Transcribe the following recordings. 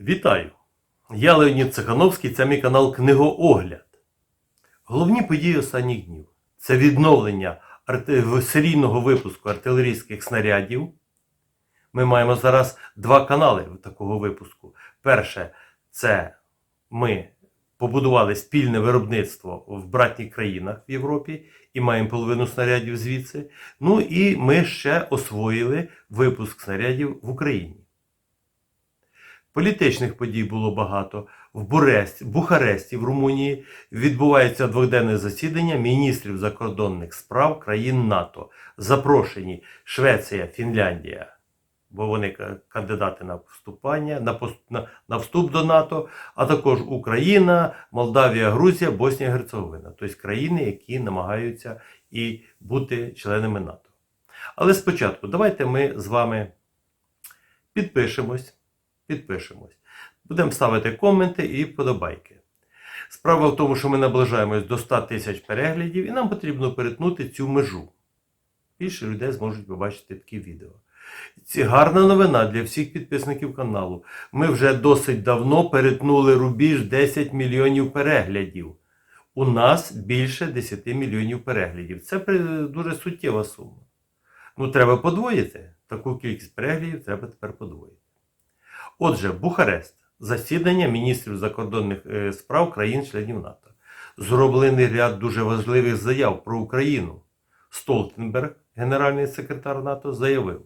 Вітаю! Я Леонід Цехановський, це мій канал Книгоогляд. Головні події останніх днів це відновлення серійного випуску артилерійських снарядів. Ми маємо зараз два канали такого випуску. Перше, це ми побудували спільне виробництво в братніх країнах в Європі і маємо половину снарядів звідси. Ну і ми ще освоїли випуск снарядів в Україні. Політичних подій було багато. В Буресті, Бухаресті, в Румунії відбувається дводенне засідання міністрів закордонних справ країн НАТО. Запрошені Швеція, Фінляндія, бо вони кандидати на вступання, на, на, на вступ до НАТО, а також Україна, Молдавія, Грузія, Боснія Герцеговина. Тобто країни, які намагаються і бути членами НАТО. Але спочатку давайте ми з вами підпишемось підпишемось. Будемо ставити коменти і вподобайки. Справа в тому, що ми наближаємось до 100 тисяч переглядів, і нам потрібно перетнути цю межу. Більше людей зможуть побачити такі відео. Це гарна новина для всіх підписників каналу. Ми вже досить давно перетнули рубіж 10 мільйонів переглядів. У нас більше 10 мільйонів переглядів. Це дуже суттєва сума. Ну, треба подвоїти. Таку кількість переглядів треба тепер подвоїти. Отже, Бухарест. Засідання міністрів закордонних е, справ країн-членів НАТО. Зроблений ряд дуже важливих заяв про Україну. Столтенберг, генеральний секретар НАТО, заявив,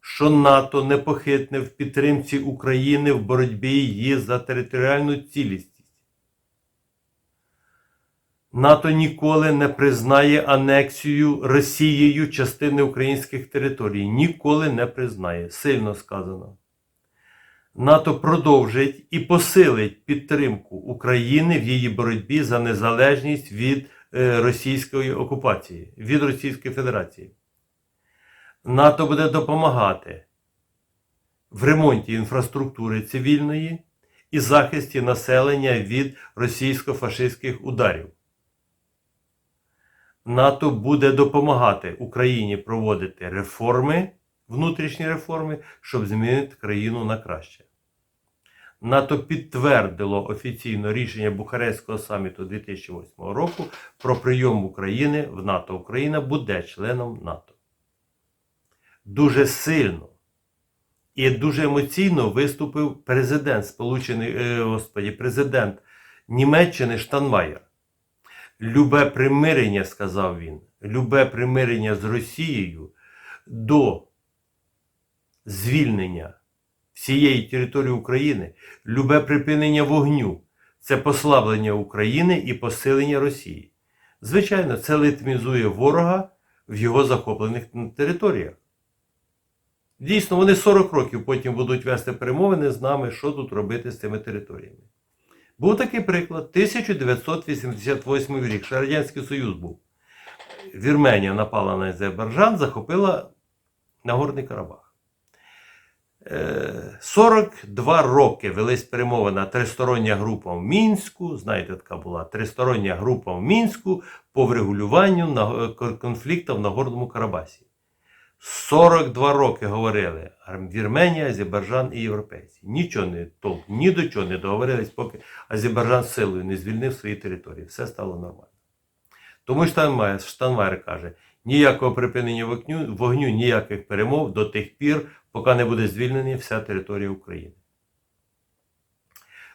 що НАТО непохитне в підтримці України в боротьбі її за територіальну цілісність. НАТО ніколи не признає анексію Росією частини українських територій. Ніколи не признає. Сильно сказано. НАТО продовжить і посилить підтримку України в її боротьбі за незалежність від е, російської окупації, від Російської Федерації. НАТО буде допомагати в ремонті інфраструктури цивільної і захисті населення від російсько-фашистських ударів. НАТО буде допомагати Україні проводити реформи, внутрішні реформи, щоб змінити країну на краще. НАТО підтвердило офіційно рішення Бухарестського саміту 2008 року про прийом України в НАТО. Україна буде членом НАТО. Дуже сильно і дуже емоційно виступив президент Сполучених, е, Господі, президент Німеччини Штанмаєр. Любе примирення, сказав він, любе примирення з Росією до звільнення всієї території України, любе припинення вогню це послаблення України і посилення Росії. Звичайно, це литмізує ворога в його захоплених територіях. Дійсно, вони 40 років потім будуть вести перемовини з нами, що тут робити з цими територіями. Був такий приклад 1988 рік, ще Радянський Союз був. Вірменія напала на Азербайджан, захопила Нагорний Карабах. Е, 42 роки велись перемовина тристороння група в Мінську. Знаєте, така була тристороння група в Мінську по врегулюванню на- конфлікту в Нагорному Карабасі. 42 роки говорили Вірменія, Азербайджан і європейці. Нічого не толк, ні до чого не договорились, поки Азербайджан силою не звільнив свої території. Все стало нормально. Тому Штанмайер каже, ніякого припинення вогню, вогню, ніяких перемов до тих пір, поки не буде звільнена вся територія України.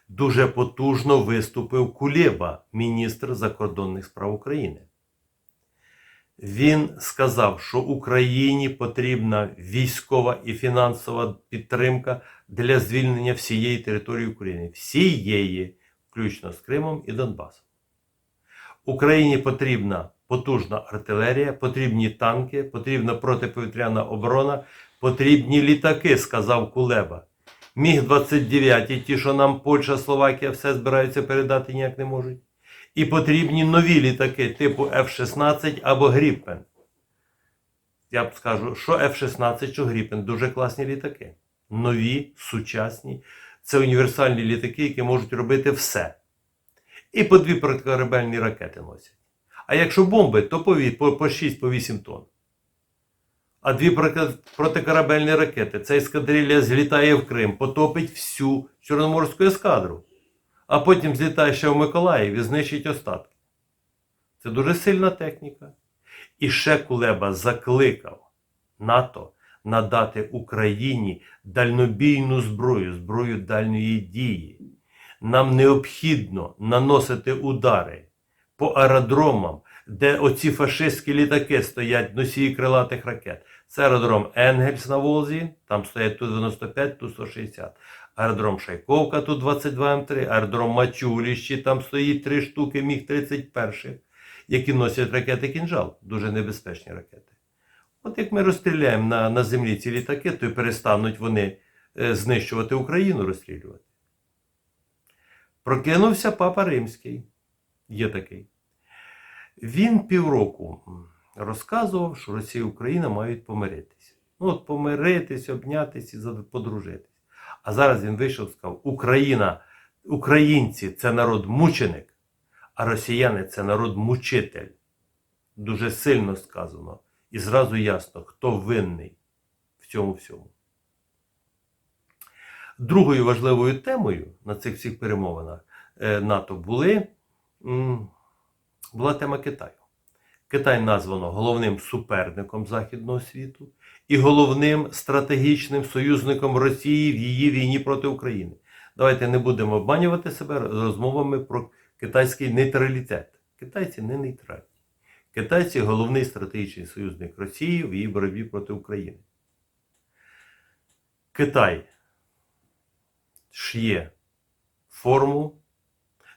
Дуже потужно виступив Кулєба, міністр закордонних справ України. Він сказав, що Україні потрібна військова і фінансова підтримка для звільнення всієї території України, всієї, включно з Кримом і Донбасом. Україні потрібна потужна артилерія, потрібні танки, потрібна протиповітряна оборона, потрібні літаки, сказав Кулеба. Міг-29, ті, що нам Польща, Словакія все збираються передати, ніяк не можуть. І потрібні нові літаки типу F-16 або Гріпен. Я б скажу, що F-16, що Гріпен дуже класні літаки. Нові, сучасні. Це універсальні літаки, які можуть робити все. І по дві протикорабельні ракети носять. А якщо бомби, то по, по, по 6 по 8 тонн. а дві протикорабельні ракети. Ця ескадрилля злітає в Крим, потопить всю Чорноморську ескадру, а потім злітає ще в Миколаїв і знищить остатки. Це дуже сильна техніка. І ще Кулеба закликав НАТО надати Україні дальнобійну зброю, зброю дальньої дії. Нам необхідно наносити удари по аеродромам, де оці фашистські літаки стоять носії крилатих ракет. Це аеродром Енгельс на Волзі, там стоять Ту-95, Ту-160. Аеродром Шайковка Ту-22М3, аеродром Мачуліщі, там стоїть три штуки Міг-31, які носять ракети кінжал, дуже небезпечні ракети. От як ми розстріляємо на, на землі ці літаки, то й перестануть вони е, знищувати Україну, розстрілювати. Прокинувся папа Римський. Є такий. Він півроку розказував, що Росія і Україна мають помиритися. Ну, от помиритись, обнятись і подружитись. А зараз він вийшов і сказав: Україна, українці це народ мученик, а росіяни це народ мучитель. Дуже сильно сказано. І зразу ясно, хто винний в цьому всьому. Другою важливою темою на цих всіх перемовинах е, НАТО були, була тема Китаю. Китай названо головним суперником Західного світу і головним стратегічним союзником Росії в її війні проти України. Давайте не будемо обманювати себе розмовами про китайський нейтралітет. Китайці не нейтральні. Китайці головний стратегічний союзник Росії в її боротьбі проти України. Китай шиє форму.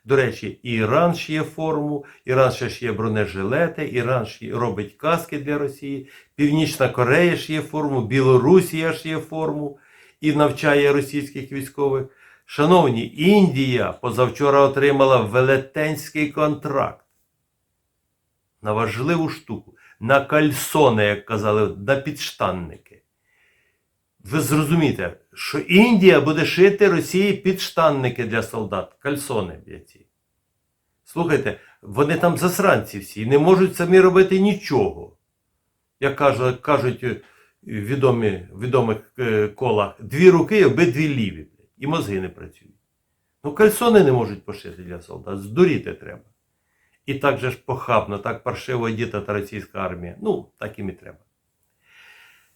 До речі, і Іран шиє форму, Іран ще шиє бронежилети, Іран шиє, робить каски для Росії, Північна Корея шиє форму, Білорусія шиє форму і навчає російських військових. Шановні, Індія позавчора отримала велетенський контракт на важливу штуку, на кальсони, як казали, на підштанники. Ви зрозумієте, що Індія буде шити Росії підштанники для солдат, кальсони б'яці. Слухайте, вони там засранці всі, не можуть самі робити нічого. Як кажуть, кажуть е, відомі, відомих е, колах, дві руки, обидві ліві, і мозги не працюють. Ну, кальсони не можуть пошити для солдат, здуріти треба. І так же ж похабно, так паршиво діта та російська армія. Ну, так їм і треба.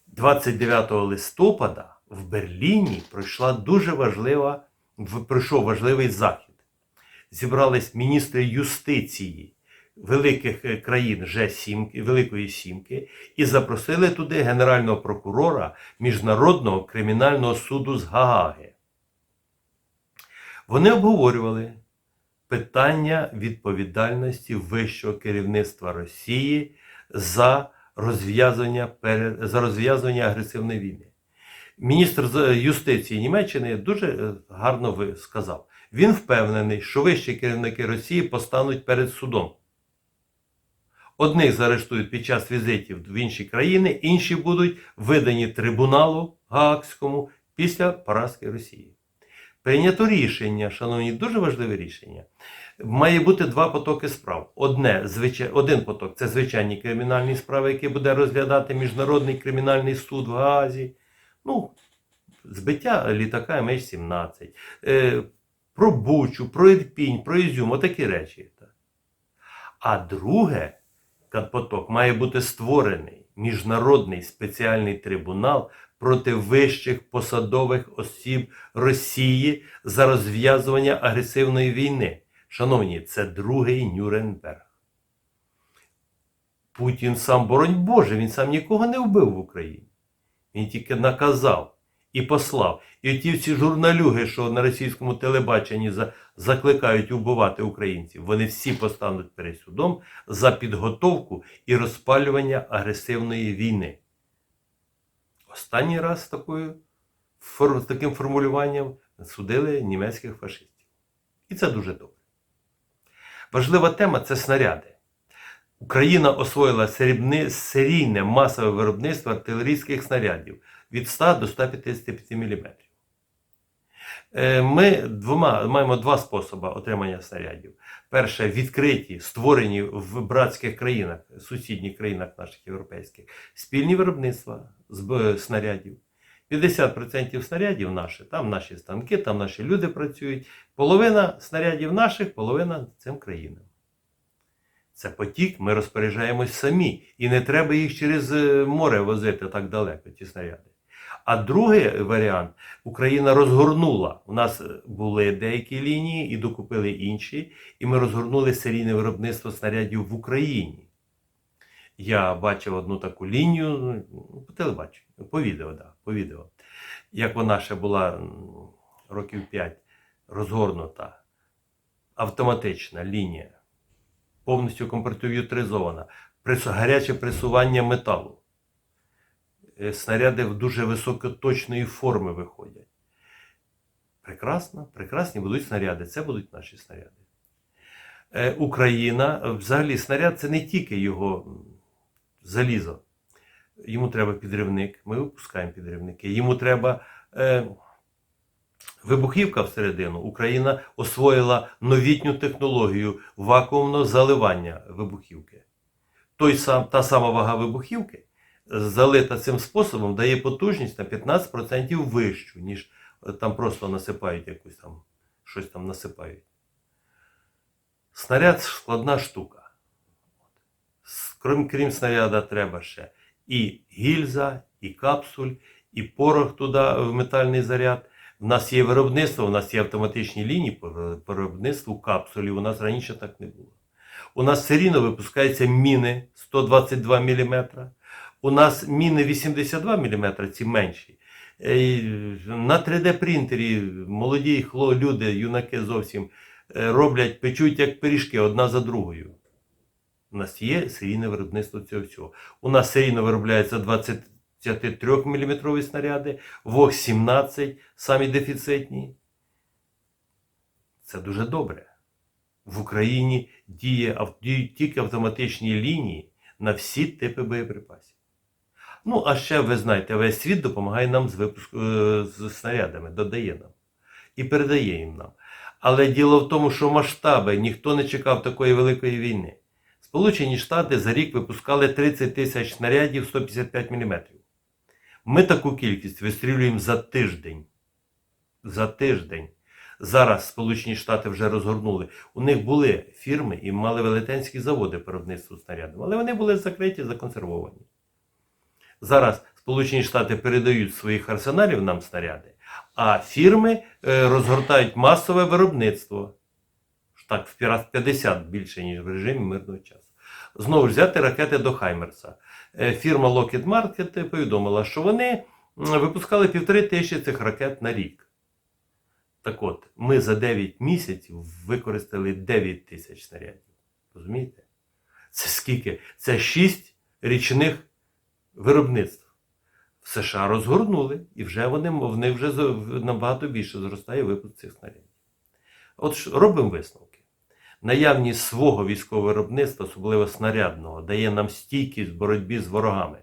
29 листопада в Берліні пройшла дуже важлива, пройшов важливий захід. Зібрались міністри юстиції великих е, країн Ж7, Великої Сімки і запросили туди генерального прокурора Міжнародного кримінального суду з Гааги. Вони обговорювали питання відповідальності вищого керівництва Росії за розв'язання, за розв'язання агресивної війни. Міністр з- юстиції Німеччини дуже е, гарно сказав. Він впевнений, що вищі керівники Росії постануть перед судом. Одних заарештують під час візитів в інші країни, інші будуть видані трибуналу Гаагському після поразки Росії. Прийнято рішення, шановні, дуже важливе рішення. Має бути два потоки справ. Одне, звичай, один поток це звичайні кримінальні справи, які буде розглядати Міжнародний кримінальний суд в Гаазі. Ну, збиття літака MH17, е, про Бучу, про Ірпінь, про Ізюм, отакі речі. А друге, поток має бути створений міжнародний спеціальний трибунал проти вищих посадових осіб Росії за розв'язування агресивної війни. Шановні, це другий Нюрнберг. Путін сам, боронь Боже, він сам нікого не вбив в Україні. Він тільки наказав і послав. І ті всі журналюги, що на російському телебаченні закликають убивати українців, вони всі постануть перед судом за підготовку і розпалювання агресивної війни. Останній раз такою, таким формулюванням судили німецьких фашистів. І це дуже добре. Важлива тема це снаряди. Україна освоїла серійне масове виробництво артилерійських снарядів від 100 до 155 мм. Е, Ми двома маємо два способи отримання снарядів. Перше, відкриті, створені в братських країнах, сусідніх країнах наших європейських, спільні виробництва з снарядів. 50% снарядів наші, там наші станки, там наші люди працюють. Половина снарядів наших, половина цим країнам. Це потік, ми розпоряджаємось самі. І не треба їх через е, море возити так далеко, ті снаряди. А другий варіант Україна розгорнула. У нас е, були деякі лінії і докупили інші, і ми розгорнули серійне виробництво снарядів в Україні. Я бачив одну таку лінію ну, по телебаченню, по відео, да, по відео. Як вона ще була років 5 розгорнута, автоматична лінія, повністю комп'ютеризована, гаряче пресування металу. Е, Снаряди в дуже високоточної форми виходять. Прекрасно, прекрасні будуть снаряди. Це будуть наші снаряди. Е, Україна, взагалі, снаряд це не тільки його залізо. Йому треба підривник. Ми випускаємо підривники. Йому треба е, вибухівка всередину. Україна освоїла новітню технологію вакуумного заливання вибухівки. Той сам, та сама вага вибухівки залита цим способом дає потужність на 15% вищу, ніж е, там просто насипають якусь там, щось там насипають. Снаряд складна штука. Крім, крім снаряда, треба ще і гільза, і капсуль, і порох туди в метальний заряд. У нас є виробництво, у нас є автоматичні лінії по виробництву капсулів. У нас раніше так не було. У нас все рівно випускаються міни 122 мм. У нас міни 82 мм, ці менші. Е, на 3D-принтері молоді люди, юнаки зовсім е, роблять, печуть як пиріжки одна за другою. У нас є серійне виробництво цього всього. У нас серійно виробляється 20 53-мм снаряди, ВОГ-17, самі дефіцитні. Це дуже добре. В Україні діє діють тільки автоматичні лінії на всі типи боєприпасів. Ну, а ще, ви знаєте, весь світ допомагає нам з випуску е, з снарядами, додає нам і передає їм нам. Але діло в тому, що масштаби ніхто не чекав такої великої війни. Сполучені Штати за рік випускали 30 тисяч снарядів 155 мм. Ми таку кількість вистрілюємо за тиждень. За тиждень. Зараз Сполучені Штати вже розгорнули. У них були фірми і мали велетенські заводи по виробництву снарядів, але вони були закриті, законсервовані. Зараз Сполучені Штати передають своїх арсеналів нам снаряди, а фірми е, розгортають масове виробництво. Так, в 50 більше, ніж в режимі мирного часу. Знову ж взяти ракети до Хаймерса. Е, Фірма Lockheed Martin повідомила, що вони випускали півтори тисячі цих ракет на рік. Так от, ми за 9 місяців використали 9 тисяч снарядів. Розумієте? Це скільки? Це 6 річних виробництв. В США розгорнули, і вже вони, в них вже набагато більше зростає випуск цих снарядів. От робимо висновки. Наявність свого військового виробництва, особливо снарядного, дає нам стійкість в боротьбі з ворогами.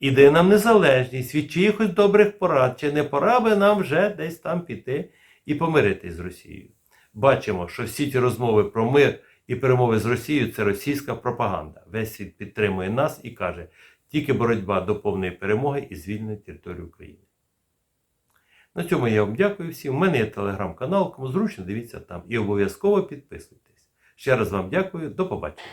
І дає нам незалежність від чиїхось добрих порад, чи не пора би нам вже десь там піти і помиритись з Росією. Бачимо, що всі ті розмови про мир і перемови з Росією це російська пропаганда. Весь світ підтримує нас і каже, тільки боротьба до повної перемоги і звільнення території України. На цьому я вам дякую всім. У мене є телеграм-канал, кому зручно дивіться там. І обов'язково підписуйтесь. Ще раз вам дякую, до побачення.